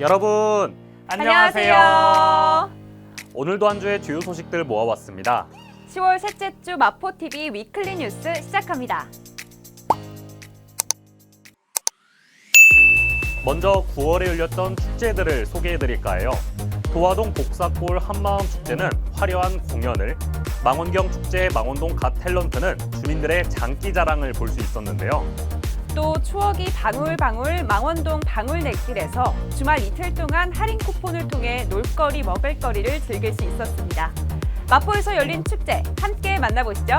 여러분 안녕하세요. 오늘도 한 주의 주요 소식들 모아왔습니다. 10월 셋째 주 마포 TV 위클리 뉴스 시작합니다. 먼저 9월에 열렸던 축제들을 소개해드릴까요? 도화동 복사골 한마음 축제는 화려한 공연을, 망원경 축제 망원동 갓 탤런트는 주민들의 장기 자랑을 볼 수 있었는데요. 또 추억이 방울방울 망원동 방울내길에서 주말 이틀 동안 할인 쿠폰을 통해 놀거리 먹을거리를 즐길 수 있었습니다. 마포에서 열린 축제 함께 만나보시죠.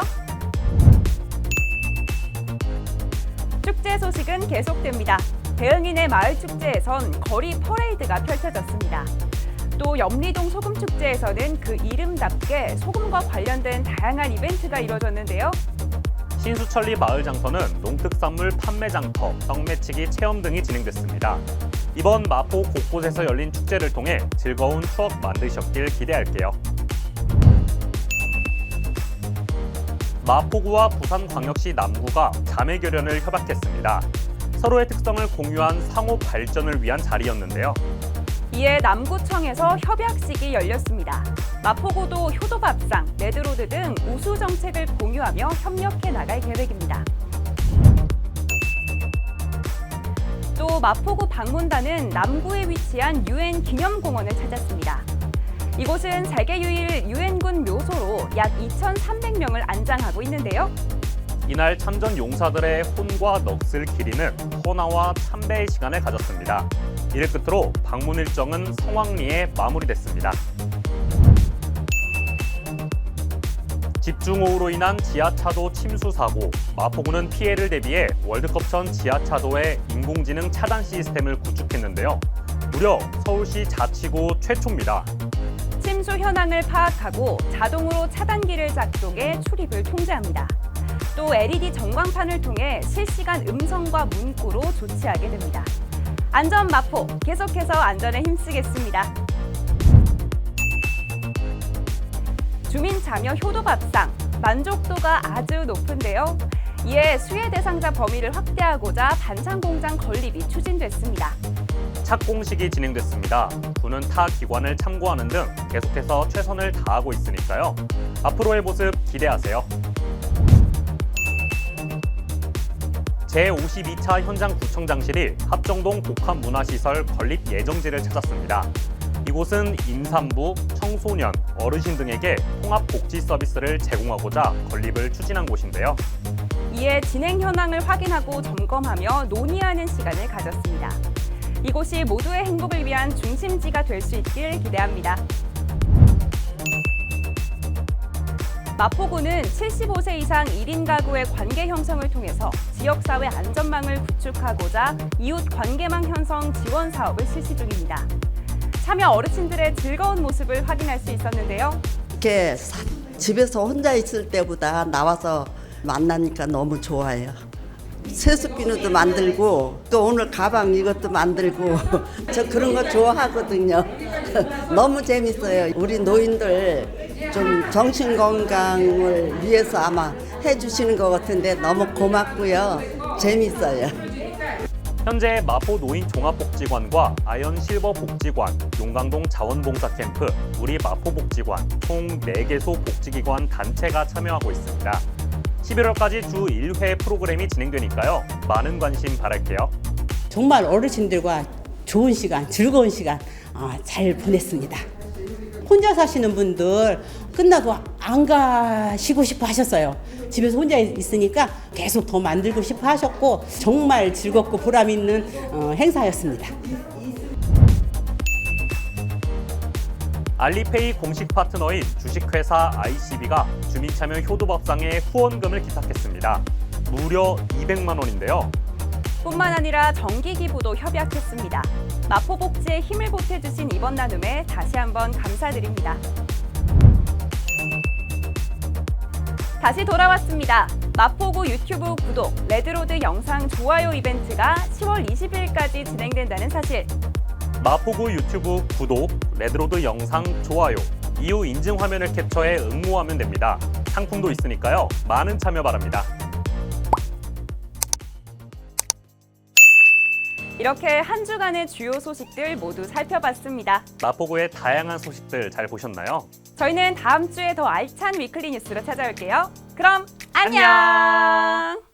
축제 소식은 계속됩니다. 대흥인의 마을 축제에선 거리 퍼레이드가 펼쳐졌습니다. 또 염리동 소금축제에서는 그 이름답게 소금과 관련된 다양한 이벤트가 이루어졌는데요. 신수천리 마을 장터는 농특산물 판매 장터, 떡매치기 체험 등이 진행됐습니다. 이번 마포 곳곳에서 열린 축제를 통해 즐거운 추억 만드셨길 기대할게요. 마포구와 부산광역시 남구가 자매결연을 협약했습니다. 서로의 특성을 공유한 상호 발전을 위한 자리였는데요. 이에 남구청에서 협약식이 열렸습니다. 마포구도 효도밥상, 레드로드 등 우수 정책을 공유하며 협력해 나갈 계획입니다. 또 마포구 방문단은 남구에 위치한 유엔 기념공원을 찾았습니다. 이곳은 세계 유일 유엔군 묘소로 약 2,300명을 안장하고 있는데요. 이날 참전 용사들의 혼과 넋을 기리는 호나와 참배의 시간을 가졌습니다. 이를 끝으로 방문 일정은 성황리에 마무리됐습니다. 집중호우로 인한 지하차도 침수 사고, 마포구는 피해를 대비해 월드컵 전 지하차도에 인공지능 차단 시스템을 구축했는데요. 무려 서울시 자치구 최초입니다. 침수 현황을 파악하고 자동으로 차단기를 작동해 출입을 통제합니다. 또 LED 전광판을 통해 실시간 음성과 문구로 조치하게 됩니다. 안전 마포 계속해서 안전에 힘쓰겠습니다. 주민 참여 효도밥상 만족도가 아주 높은데요. 이에 수혜 대상자 범위를 확대하고자 반찬 공장 건립이 추진됐습니다. 착공식이 진행됐습니다. 군은 타 기관을 참고하는 등 계속해서 최선을 다하고 있으니까요. 앞으로의 모습 기대하세요. 제52차 현장 구청장실이 합정동 복합문화시설 건립 예정지를 찾았습니다. 이곳은 임산부, 청소년, 어르신 등에게 통합 복지 서비스를 제공하고자 건립을 추진한 곳인데요. 이에 진행 현황을 확인하고 점검하며 논의하는 시간을 가졌습니다. 이곳이 모두의 행복을 위한 중심지가 될 수 있길 기대합니다. 마포구는 75세 이상 1인 가구의 관계 형성을 통해서 지역사회 안전망을 구축하고자 이웃 관계망 형성 지원 사업을 실시 중입니다. 참여 어르신들의 즐거운 모습을 확인할 수 있었는데요. 이렇게 사- 집에서 혼자 있을 때보다 나와서 만나니까 너무 좋아요. 세수비누도 만들고 또 오늘 가방 이것도 만들고 저 그런 거 좋아하거든요. 너무 재밌어요. 우리 노인들 좀 정신 건강을 위해서 아마 해주시는 것 같은데 너무 고맙고요. 재밌어요. 현재 마포 노인 종합복지관과 아연 실버 복지관, 용강동 자원봉사 캠프, 우리 마포 복지관 총 4개소 복지기관 단체가 참여하고 있습니다. 11월까지 주 1회 프로그램이 진행되니까요. 많은 관심 바랄게요. 정말 어르신들과 좋은 시간, 즐거운 시간 아, 잘 보냈습니다. 혼자 사시는 분들 끝나고 안 가시고 싶어 하셨어요. 집에서 혼자 있으니까 계속 더 만들고 싶어 하셨고 정말 즐겁고 보람 있는 어, 행사였습니다. 알리페이 공식 파트너인 주식회사 ICB가 주민참여 효도밥상에 후원금을 기탁했습니다. 무려 200만 원인데요. 뿐만 아니라 정기기부도 협약했습니다. 마포복지에 힘을 보태주신 이번 나눔에 다시 한번 감사드립니다. 다시 돌아왔습니다. 마포구 유튜브 구독, 레드로드 영상 좋아요 이벤트가 10월 20일까지 진행된다는 사실. 마포구 유튜브 구독, 레드로드 영상 좋아요, 이후 인증 화면을 캡처해 응모하면 됩니다. 상품도 있으니까요. 많은 참여 바랍니다. 이렇게 한 주간의 주요 소식들 모두 살펴봤습니다. 마포구의 다양한 소식들 잘 보셨나요? 저희는 다음 주에 더 알찬 위클리 뉴스로 찾아올게요. 그럼 안녕!